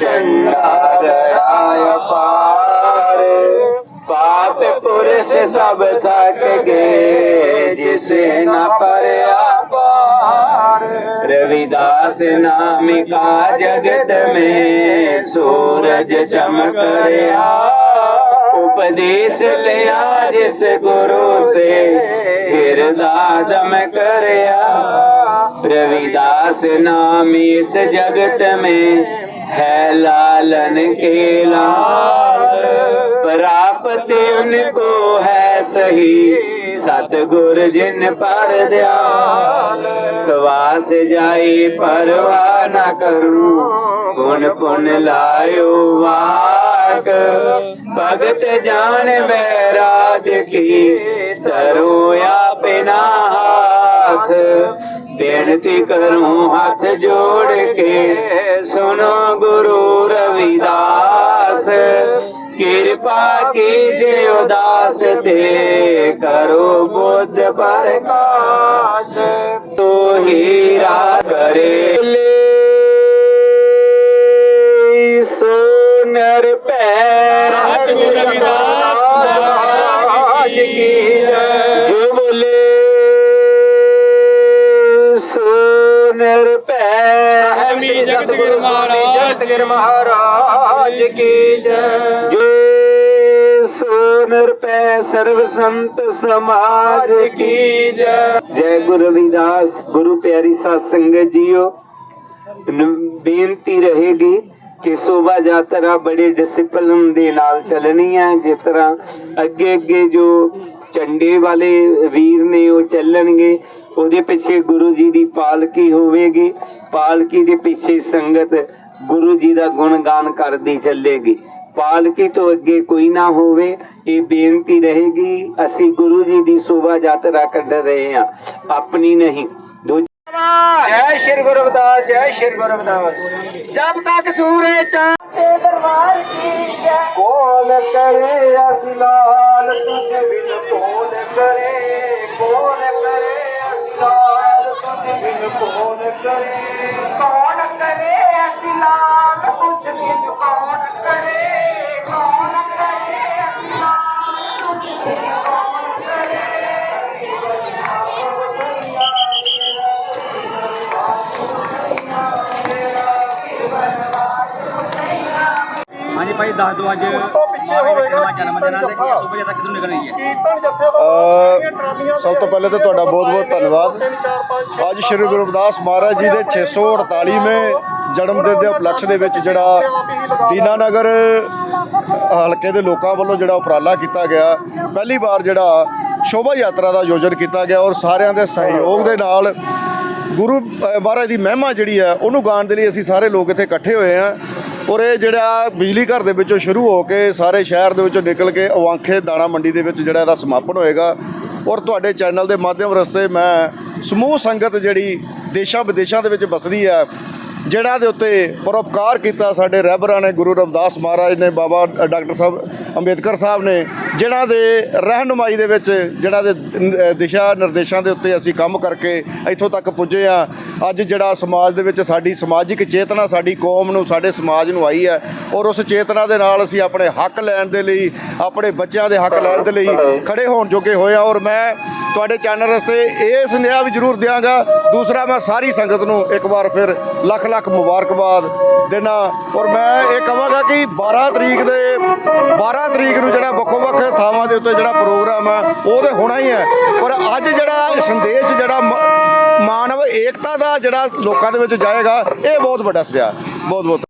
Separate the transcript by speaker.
Speaker 1: ਝੰਡਾ ਰਹਾਇ ਪਾਰ ਪਾਪ ਪੁਰਸ਼ ਸਭ ਤੱਕ ਗਏ ਜਿਸੇ ਨਾ ਪਰਿਆ ਪਾਰ। ਰਵਿਦਾਸ ਨਾਮ ਕਾ ਜਗਤ ਮੇ ਸੂਰਜ ਚਮਕ ਰਿਆ। ਉਪਦੇਸ਼ ਲਿਆ ਜਿਸ ਗੁਰੂ ਸੇ ਕਰਿਆ रविदास नाम इस जगत में है लालन के लाल प्राप्त उनको है सही सतगुर जिन पर दयाल सवास जाई परवाह न करूं गुण पुन लायो वाक भगत जान बैराज की तरो या पिना हाथ ਬੇਨਤੀ ਕਰੂੰ ਹੱਥ ਜੋੜ ਕੇ ਸੁਣੋ ਗੁਰੂ ਰਵਿਦਾਸ। ਕਿਰਪਾ ਕੀਜੇ ਉਦਾਸ ਤੇ ਕਰੋ ਬੁੱਧ ਪ੍ਰਕਾਸ਼। ਤੋ ਹੀ
Speaker 2: ਰਾ ਕਰੇ।
Speaker 1: ਸੁਨਰ ਪੈ ਰਤ ਗੁਰੂ ਰਵਿਦਾਸ ਮਹਾਰਾਜ ਕੀ
Speaker 2: ਜੈ। ਜੈ ਸਵਾਮੀ
Speaker 1: ਜਗਤਗੁਰ ਮਹਾਰਾਜ ਜਗਤਗੁਰ ਮਹਾਰਾਜ ਕੀ ਜੈ। ਨਿਰਪੈ ਸਰਵ ਸੰਤ ਸਮਾਜ ਕੀ ਜੈ। ਜੈ। ਗੁਰੂ ਰਵਿਦਾਸ ਗੁਰੂ ਪਿਆਰੀ ਸਾਧ ਸੰਗਤ ਜੀਓ ਬੇਨਤੀ ਰਹੇਗੀ ਕਿ ਸੋਭਾ ਯਾਤਰਾ ਬੜੇ ਡਿਸਪਲਨ ਦੇ ਨਾਲ ਚੱਲਣੀ ਹੈ। ਜਿਸ ਤਰ੍ਹਾਂ ਅੱਗੇ ਅੱਗੇ ਜੋ ਝੰਡੇ ਵਾਲੇ ਵੀਰ ਨੇ ਉਹ ਚੱਲਣਗੇ ਉਹਦੇ ਪਿੱਛੇ ਗੁਰੂ ਜੀ ਦੀ ਪਾਲਕੀ ਹੋਵੇਗੀ। ਪਾਲਕੀ ਦੇ ਪਿੱਛੇ ਸੰਗਤ ਗੁਰੂ ਜੀ ਦਾ ਗੁਣ ਗਾਨ ਕਰਦੀ ਚੱਲੇਗੀ। ਪਾਲਕੀ ਤੋਂ ਅੱਗੇ ਕੋਈ ਨਾ ਹੋਵੇ, ਇਹ ਬੇਨਤੀ ਰਹੇਗੀ, ਅਸੀਂ ਗੁਰੂ ਜੀ ਦੀ ਸ਼ੋਭਾ ਯਾਤਰਾ ਕੱਢ ਰਹੇ ਹਾਂ। ਆਪਣੀ ਨਹੀਂ, ਦੂਜੀ ਜੈ ਸ਼੍ਰੀ ਗੁਰੂ ਰਵਿਦਾਸ ਜੈ ਸ਼੍ਰੀ ਗੁਰੂ ਰਵਿਦਾਸ ਜਬ ਤੱਕ ਸੂਰਜ ਚਾਂਦੇ ਦਰਬਾਰ ਕੀ ਜੈ ਕੋਲ ਕਰੇ ਅਸਲਾਲ ਤੁਝ ਬਿਨ ਕੋਲ ਕਰੇ ਕੋਲ ਕਰੇ।
Speaker 2: हांजी भई दासे ਜਨਮ ਦਿਨ ਕਿਦੋਂ ਨਿਕਲ ਰਹੀ ਹੈ?
Speaker 3: ਸਭ ਤੋਂ ਪਹਿਲੇ ਤਾਂ ਤੁਹਾਡਾ ਬਹੁਤ-ਬਹੁਤ ਧੰਨਵਾਦ। ਅੱਜ ਸ਼੍ਰੀ ਗੁਰੂ ਰਵਿਦਾਸ ਮਹਾਰਾਜ ਜੀ ਦੇ 648ਵੇਂ ਜਨਮ ਦਿਨ ਦੇ ਉਪਲਕਸ਼ ਦੇ ਵਿੱਚ ਜਿਹੜਾ ਦੀਨਾਨਗਰ ਹਲਕੇ ਦੇ ਲੋਕਾਂ ਵੱਲੋਂ ਜਿਹੜਾ ਉਪਰਾਲਾ ਕੀਤਾ ਗਿਆ ਪਹਿਲੀ ਵਾਰ ਜਿਹੜਾ ਸ਼ੋਭਾ ਯਾਤਰਾ ਦਾ ਆਯੋਜਨ ਕੀਤਾ ਗਿਆ ਔਰ ਸਾਰਿਆਂ ਦੇ ਸਹਿਯੋਗ ਦੇ ਨਾਲ ਗੁਰੂ ਮਹਾਰਾਜ ਦੀ ਮਹਿਮਾ ਜਿਹੜੀ ਹੈ ਉਹਨੂੰ ਗਾਉਣ ਦੇ ਲਈ ਅਸੀਂ ਸਾਰੇ ਲੋਕ ਇੱਥੇ ਇਕੱਠੇ ਹੋਏ ਹਾਂ। ਔਰ ਇਹ ਜਿਹੜਾ ਬਿਜਲੀ ਘਰ ਦੇ ਵਿੱਚੋਂ ਸ਼ੁਰੂ ਹੋ ਕੇ ਸਾਰੇ ਸ਼ਹਿਰ ਦੇ ਵਿੱਚੋਂ ਨਿਕਲ ਕੇ ਅਵਾਂਖੇ ਦਾਣਾ ਮੰਡੀ ਦੇ ਵਿੱਚ ਜਿਹੜਾ ਇਹਦਾ ਸਮਾਪਨ ਹੋਏਗਾ। ਔਰ ਤੁਹਾਡੇ ਚੈਨਲ ਦੇ ਮਾਧਿਅਮ ਰਸਤੇ ਮੈਂ ਸਮੂਹ ਸੰਗਤ ਜਿਹੜੀ ਦੇਸ਼ਾਂ ਵਿਦੇਸ਼ਾਂ ਦੇ ਵਿੱਚ ਵਸਦੀ ਹੈ ਜਿਹੜਾ ਦੇ ਉੱਤੇ ਪਰਉਪਕਾਰ ਕੀਤਾ ਸਾਡੇ ਰਹਿਬਰਾਂ ਨੇ, ਗੁਰੂ ਰਵਿਦਾਸ ਮਹਾਰਾਜ ਨੇ, ਬਾਬਾ ਡਾਕਟਰ ਸਾਹਿਬ ਅੰਬੇਦਕਰ ਸਾਹਿਬ ਨੇ ਜਿਨ੍ਹਾਂ ਦੇ ਰਹਿਨੁਮਾਈ ਦੇ ਵਿੱਚ ਜਿਹੜਾ ਦੇ ਦਿਸ਼ਾ ਨਿਰਦੇਸ਼ਾਂ ਦੇ ਉੱਤੇ ਅਸੀਂ ਕੰਮ ਕਰਕੇ ਇੱਥੋਂ ਤੱਕ ਪੁੱਜੇ ਆ। ਅੱਜ ਜਿਹੜਾ ਸਮਾਜ ਦੇ ਵਿੱਚ ਸਾਡੀ ਸਮਾਜਿਕ ਚੇਤਨਾ, ਸਾਡੀ ਕੌਮ ਨੂੰ, ਸਾਡੇ ਸਮਾਜ ਨੂੰ ਆਈ ਹੈ, ਔਰ ਉਸ ਚੇਤਨਾ ਦੇ ਨਾਲ ਅਸੀਂ ਆਪਣੇ ਹੱਕ ਲੈਣ ਦੇ ਲਈ, ਆਪਣੇ ਬੱਚਿਆਂ ਦੇ ਹੱਕ ਲੈਣ ਦੇ ਲਈ ਖੜੇ ਹੋਣ ਜੋਗੇ ਹੋਏ ਆ। ਔਰ ਮੈਂ ਤੁਹਾਡੇ ਚੈਨਲ ਰਸਤੇ ਇਹ ਸੁਨੇਹਾ ਵੀ ਜ਼ਰੂਰ ਦਿਆਂਗਾ। ਦੂਸਰਾ, ਮੈਂ ਸਾਰੀ ਸੰਗਤ ਨੂੰ ਇੱਕ ਵਾਰ ਫਿਰ ਲੱਖ ਲੱਖ ਮੁਬਾਰਕਬਾਦ ਦੇਣਾ ਔਰ ਮੈਂ ਇਹ ਕਹਾਂਗਾ ਕਿ 12 ਤਰੀਕ ਦੇ 12 ਤਰੀਕ ਨੂੰ ਜਿਹੜਾ ਵੱਖੋ ਵੱਖ ਥਾਵਾਂ ਦੇ ਉੱਤੇ ਜਿਹੜਾ ਪ੍ਰੋਗਰਾਮ ਆ, ਉਹ ਤੇ ਹੋਣਾ ਹੀ ਹੈ। ਪਰ ਅੱਜ ਜਿਹੜਾ ਸੰਦੇਸ਼, ਜਿਹੜਾ ਮ- ਮਾਨਵ ਏਕਤਾ ਦਾ ਜਿਹੜਾ ਲੋਕਾਂ ਦੇ ਵਿੱਚ ਜਾਏਗਾ, ਇਹ ਬਹੁਤ ਵੱਡਾ ਸੁਝਾਅ ਬਹੁਤ ਬਹੁਤ